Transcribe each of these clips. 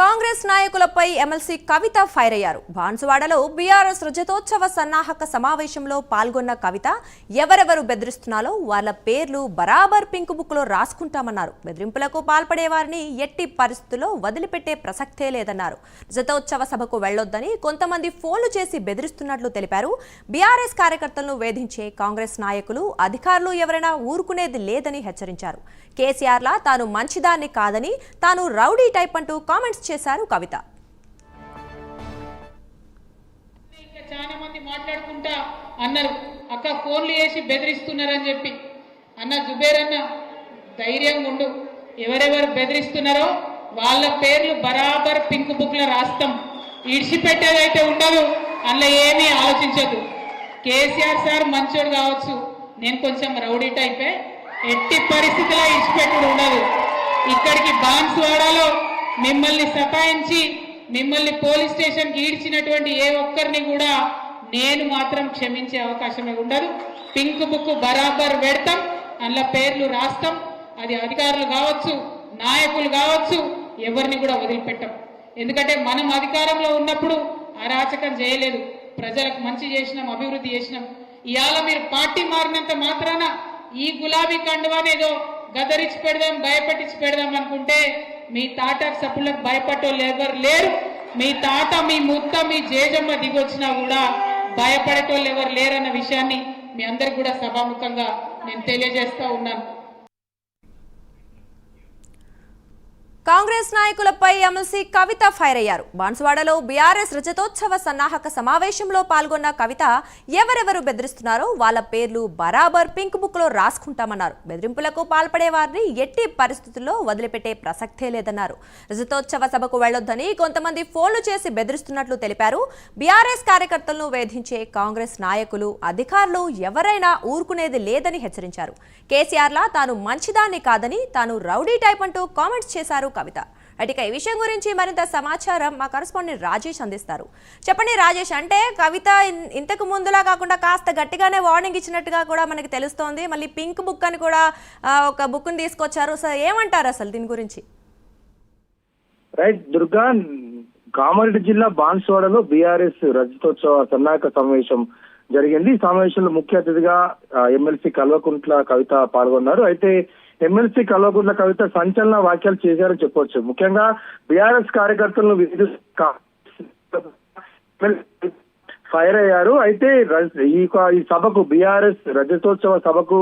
కాంగ్రెస్ నాయకులపై ఎమ్మెల్సీ కవిత ఫైర్ అయ్యారు. బాన్సువాడలో బీఆర్ఎస్ రజతోత్సవ సన్నాహక సమావేశంలో పాల్గొన్న కవిత ఎవరెవరు బెదిరిస్తున్నారో వాళ్ళ పేర్లు బరాబర్ పింక్ బుక్లో రాసుకుంటామన్నారు. బెదిరింపులకు పాల్పడే వారిని ఎట్టి పరిస్థితుల్లో వదిలిపెట్టే ప్రసక్తే లేదన్నారు. రజతోత్సవ సభకు వెళ్ళొద్దని కొంతమంది ఫోన్లు చేసి బెదిరిస్తున్నట్లు తెలిపారు. బీఆర్ఎస్ కార్యకర్తలను వేధించే కాంగ్రెస్ నాయకులు అధికారులు ఎవరైనా ఊరుకునేది లేదని హెచ్చరించారు. కేసీఆర్లా తాను మంచిదాన్ని కాదని తాను రౌడీ టైప్ అంటూ కామెంట్స్ చేశారు కవిత. చాలా మంది మాట్లాడుకుంటా అన్నారు. అక్క ఫోన్లు వేసి బెదిరిస్తున్నారని చెప్పి. అన్న జుబేర్ అన్న ధైర్యంగా ఉండు. ఎవరెవరు బెదిరిస్తున్నారో వాళ్ళ పేర్లు బరాబర్ పింక్ బుక్లో రాస్తాం. ఇడిచిపెట్టేదైతే ఉండదు. అందులో ఏమీ ఆలోచించదు కేసీఆర్ సార్ మంచోడు కావచ్చు. నేను కొంచెం రౌడీ టైపే. ఎట్టి పరిస్థితిలో ఇడిచిపెట్టుడు ఉండదు. ఇక్కడికి బాన్స్వాడలో మిమ్మల్ని సతాయించి మిమ్మల్ని పోలీస్ స్టేషన్కి ఈడ్చినటువంటి ఏ ఒక్కరిని కూడా నేను మాత్రం క్షమించే అవకాశమే ఉండదు. పింక్ బుక్ బరాబర్ పెడతాం అందులో పేర్లు రాస్తాం. అది అధికారులు కావచ్చు నాయకులు కావచ్చు ఎవరిని కూడా వదిలిపెట్టాం. ఎందుకంటే మనం అధికారంలో ఉన్నప్పుడు అరాచకం చేయలేదు. ప్రజలకు మంచి చేసినాం అభివృద్ధి చేసినాం. ఇవాళ మీరు పార్టీ మారినంత మాత్రాన ఈ గులాబీ కండువానేదో గదరించి పెడదాం భయపెట్టించి పెడదాం అనుకుంటే మీ తాట సప్పులకు భయపడేవాళ్ళు ఎవరు లేరు. మీ తాత మీ ముత్త మీ జేజమ్మ దిగొచ్చినా కూడా భయపడేటోళ్ళు ఎవరు లేరన్న విషయాన్ని మీ అందరికి కూడా సభాముఖంగా నేను తెలియజేస్తా ఉన్నాను. కాంగ్రెస్ నాయకులపై ఎమ్మెల్సీ కవిత ఫైర్ అయ్యారు. బాన్సువాడలో బీఆర్ఎస్ రజతోత్సవ సన్నాహక సమావేశంలో పాల్గొన్న కవిత ఎవరెవరు బెదిరిస్తున్నారో వాళ్ళ పేర్లు బరాబర్ పింక్ బుక్లో రాసుకుంటామన్నారు. బెదిరింపులకు పాల్పడే వారిని ఎట్టి పరిస్థితుల్లో వదిలిపెట్టే ప్రసక్తే లేదన్నారు. రజతోత్సవ సభకు వెళ్ళొద్దని కొంతమంది ఫోన్లు చేసి బెదిరిస్తున్నట్లు తెలిపారు. బీఆర్ఎస్ కార్యకర్తలను వేధించే కాంగ్రెస్ నాయకులు అధికారులు ఎవరైనా ఊరుకునేది లేదని హెచ్చరించారు. కేసీఆర్లా తాను మంచిదాన్ని కాదని తాను రౌడీ టైప్ అంటూ కామెంట్స్ చేశారు కవిత. అటుక ఈ విషయం గురించి మరింత సమాచారం మా కరస్పాండెంట్ రాజేష్ అందిస్తారు. చెప్పండి రాజేష్ అంటే కవిత ఇంతకు ముందులా కాకుండా కాస్త గట్టిగానే వార్నింగ్ ఇచ్చినట్టుగా కూడా మనకి తెలుస్తోంది. మళ్ళీ పింక్ బుక్ అని కూడా ఒక బుక్ని తీసుకొచ్చారు. సో ఏమంటారు అసలు దీని గురించి? రైట్ దుర్గా కామారెడ్డి జిల్లా బాన్సువాడలో బీఆర్ఎస్ రజతోత్సవ సన్నాహక సమావేశం జరిగింది. ఈ సమావేశంలో ముఖ్య అతిథిగా ఎమ్మెల్సీ కల్వకుంట్ల కవిత పాల్గొన్నారు. అయితే ఎమ్మెల్సీ కల్వకుంట్ల కవిత సంచలన వ్యాఖ్యలు చేశారని చెప్పొచ్చు. ముఖ్యంగా బీఆర్ఎస్ కార్యకర్తలను విధిస్తూ ఫైర్ అయ్యారు అయితే ఈ సభకు బీఆర్ఎస్ రజతోత్సవ సభకు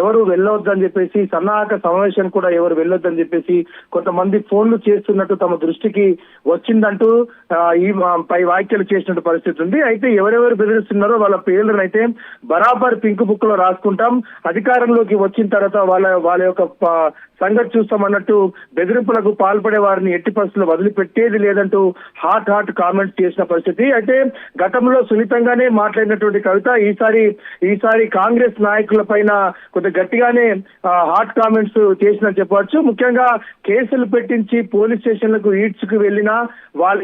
ఎవరు వెళ్ళొద్దని చెప్పేసి సన్నాహక సమావేశం కూడా ఎవరు వెళ్ళొద్దని చెప్పేసి కొంతమంది ఫోన్లు చేస్తున్నట్టు తమ దృష్టికి వచ్చిందంటూ ఈ పై వ్యాఖ్యలు చేసినట్టు పరిస్థితి ఉంది. అయితే ఎవరెవరు బెదిరిస్తున్నారో వాళ్ళ పేర్లను అయితే బరాబర్ పింక్ బుక్లో రాసుకుంటాం. అధికారంలోకి వచ్చిన తర్వాత వాళ్ళ వాళ్ళ యొక్క సంగతి చూస్తామన్నట్టు బెదిరింపులకు పాల్పడే వారిని ఎట్టి పరిస్థితుల్లో వదిలిపెట్టేది లేదంటూ హాట్ హాట్ కామెంట్స్ చేసిన పరిస్థితి. అయితే గతంలో సున్నితంగానే మాట్లాడినటువంటి కవిత. ఈసారి ఈసారి కాంగ్రెస్ నాయకుల పైన కొంత గట్టిగానే హాట్ కామెంట్స్ చేసినట్టు చెప్పవచ్చు. ముఖ్యంగా కేసులు పెట్టించి పోలీస్ స్టేషన్లకు ఈడ్చుకు వెళ్ళినా వాళ్ళు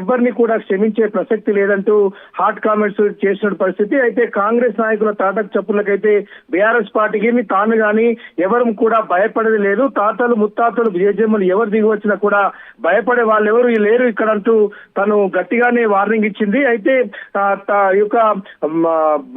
ఎవరిని కూడా క్షమించే ప్రసక్తి లేదంటూ హాట్ కామెంట్స్ చేసిన పరిస్థితి. అయితే కాంగ్రెస్ నాయకుల తాటకు చెప్పులకైతే బీఆర్ఎస్ పార్టీకి తాను గాని ఎవరు కూడా భయపడేది లేదు. తాతలు ముత్తాతలు జేజమ్మలు ఎవరు దిగి వచ్చినా కూడా భయపడే వాళ్ళు ఎవరు లేరు ఇక్కడ అంటూ తను గట్టిగానే వార్నింగ్ ఇచ్చింది. అయితే ఈ యొక్క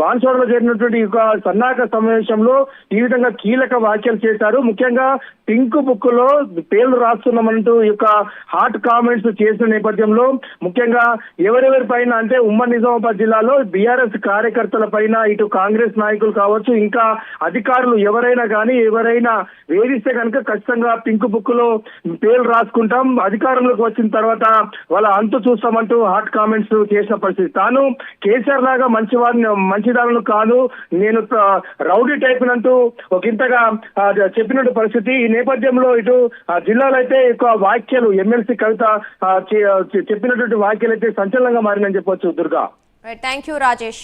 బాన్సోడలో జరిగినటువంటి ఈ యొక్క సన్నాహక సమావేశంలో ఈ విధంగా కీలక వ్యాఖ్యలు చేశారు. ముఖ్యంగా పింక్ బుక్లో పేర్లు రాస్తున్నామంటూ ఈ యొక్క హాట్ కామెంట్స్ చేసిన నేపథ్యంలో ముఖ్యంగా ఎవరెవరి పైన అంటే ఉమ్మడి నిజామాబాద్ జిల్లాలో బీఆర్ఎస్ కార్యకర్తల పైన ఇటు కాంగ్రెస్ నాయకులు కావచ్చు ఇంకా అధికారులు ఎవరైనా కానీ ఎవరైనా వేధిస్తే కనుక ఖచ్చితంగా పింక్ బుక్లో పేర్లు రాసుకుంటాం. అధికారంలోకి వచ్చిన తర్వాత వాళ్ళ అంతు చూస్తామంటూ హాట్ కామెంట్స్ చేసిన పరిస్థితి. తాను కేసీఆర్ లాగా మంచివాడిని మంచిదారులు కాదు. నేను రౌడీ టైప్ అంటూ ఒక ఇంతగా చెప్పినట్టు పరిస్థితి. ఈ నేపథ్యంలో ఇటు జిల్లాలో అయితే ఎక్కువ వ్యాఖ్యలు ఎమ్మెల్సీ కవిత చెప్పినటువంటి వ్యాఖ్యలు అయితే సంచలనంగా మారిందని చెప్పొచ్చు దుర్గా. Thank you Rajesh